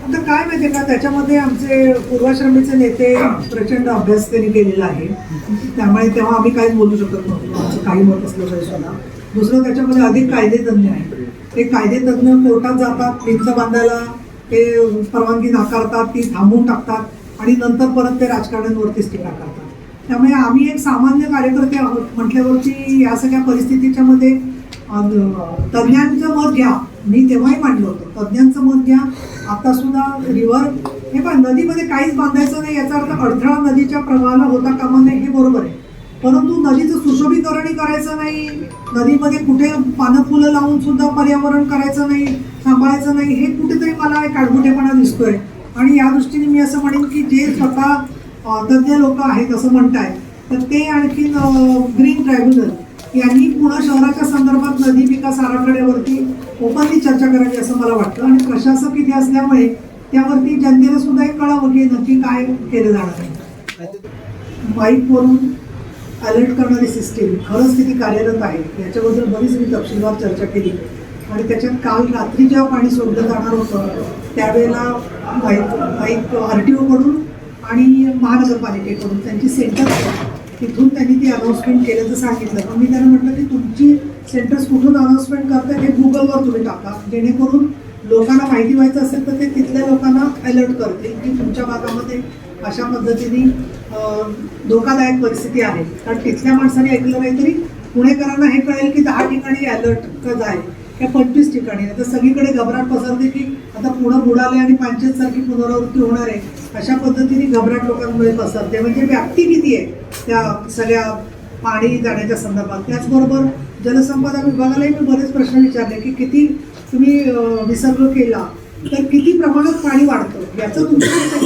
आता काय माहितीये का? त्याच्यामध्ये आमचे पूर्वाश्रमीचे नेते प्रचंड अभ्यास त्यांनी केलेला आहे. त्यामुळे तेव्हा आम्ही काहीच बोलू शकत नव्हतो. आमचं काही मत असलं तरी सुद्धा. दुसरं त्याच्यामध्ये अधिक कायदेतज्ञ आहे. ते कायदेतज्ञ कोर्टात जातात भिंत बांधायला ते परवानगी नाकारतात ती थांबवून टाकतात आणि नंतर परत ते राजकारण्यांवरतीच टीका करतात त्यामुळे आम्ही एक सामान्य कार्यकर्ते आहोत म्हटल्यावरती या सगळ्या परिस्थितीच्या मध्ये तज्ज्ञांचं मत घ्या. मी तेव्हाही मांडलं होतं. तज्ज्ञांचं मत घ्या. आता सुद्धा रिव्हर हे पण नदीमध्ये काहीच बांधायचं नाही याचा अर्थ अडथळा नदीच्या प्रवाहाला होता कामा नये हे बरोबर आहे. परंतु नदीचं सुशोभीकरणही करायचं नाही. नदीमध्ये कुठे पानं फुलं लावून सुद्धा पर्यावरण करायचं नाही सांभाळायचं नाही हे कुठेतरी मला एक आडमुठेपणा दिसतोय. आणि या दृष्टीने मी असं म्हणेन की जे स्वतः तज्ञ तज्ज्ञ लोक आहेत असं म्हणताय तर ते आणखीन ग्रीन ट्रायब्युनल यांनी पुणे शहराच्या संदर्भात नदी विकास आराखड्यावरती ओपनली चर्चा करावी असं मला वाटतं. आणि प्रशासक इथे असल्यामुळे त्यावरती जनतेला सुद्धा एक कळावं की नक्की काय केलं जाणार आहे. बाईकवरून अलर्ट करणारी सिस्टीम खरंच किती कार्यरत आहे. याच्याबद्दल बरीच मी तपशीलवार चर्चा केली. आणि त्याच्यात काल रात्री जेव्हा पाणी सोडलं जाणार होतं त्यावेळेला बाईक बाईक आर टी ओकडून आणि महानगरपालिकेकडून त्यांची सेंटर तिथून त्यांनी ती अनाऊन्समेंट केल्याचं सांगितलं. मग मी त्यांना म्हटलं की तुमची सेंटर्स कुठून अनाऊन्समेंट करताय हे गुगलवर तुम्ही टाका. जेणेकरून लोकांना माहिती व्हायचं असेल तर ते तिथल्या लोकांना अलर्ट करतील की तुमच्या भागामध्ये अशा पद्धतीने धोकादायक परिस्थिती आहे. कारण तिथल्या माणसाने ऐकलं नाही तरी पुणेकरांना हे कळेल की दहा ठिकाणी अलर्ट कसं आहे या पंचवीस ठिकाणी. आता तर सगळीकडे घबराट पसरते की आता पुणे बुडाले आणि पंचायत सारखी पुनरावृत्ती होणार आहे. अशा पद्धतीने घबराट लोकांमध्ये पसरते. म्हणजे व्याप्ती किती आहे? त्या सगळ्या पाणी जाण्याच्या संदर्भात. त्याचबरोबर जलसंपदा विभागालाही मी बरेच प्रश्न विचारले की किती तुम्ही विसर्ग केला तर किती प्रमाणात पाणी वाढतं? याचं तुमचं